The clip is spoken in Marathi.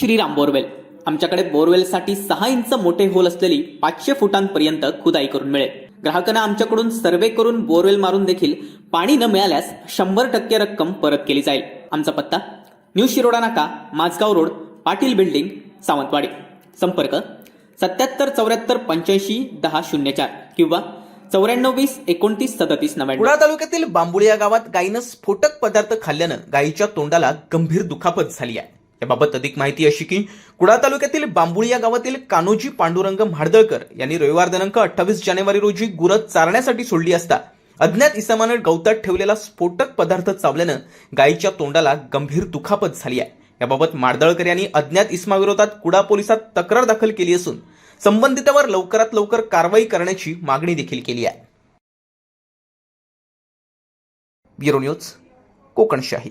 श्रीराम बोरवेल. आमच्याकडे बोरवेलसाठी सहा इंच मोठे होल असलेली पाचशे फुटांपर्यंत खुदाई करून मिळेल. ग्राहकांना आमच्याकडून सर्वे करून बोरवेल मारून देखील पाणी न मिळाल्यास शंभर टक्के रक्कम परत केली जाईल. आमचा पत्ता न्यू शिरोडा नाका माझगाव रोड पाटील बिल्डिंग सावंतवाडी. संपर्क सत्याहत्तर चौऱ्याहत्तर पंच्याऐंशी दहा शून्य चार किंवा चौऱ्याण्णव वीस एकोणतीस सदतीस नव्याण्णव. कुडा तालुक्यातील बांबुळी या गावात गायीनं स्फोटक पदार्थ खाल्ल्यानं गायीच्या तोंडाला गंभीर दुखापत झाली आहे. याबाबत अधिक माहिती अशी की कुडा तालुक्यातील बांबुळी या गावातील कान्होजी पांडुरंग म्हाडदळकर यांनी रविवार दिनांक अठ्ठावीस जानेवारी रोजी गुरं चारण्यासाठी सोडली असता अज्ञात इसमानं गवतात ठेवलेला स्फोटक पदार्थ चावल्यानं गायीच्या तोंडाला गंभीर दुखापत झाली आहे. याबाबत माडदळकर यांनी अज्ञात इसमाविरोधात कुडा पोलिसात तक्रार दाखल केली असून संबंधितावर लवकरात लवकर कारवाई करण्याची मागणी देखील केली आहे. Bureau news Kokanshahi.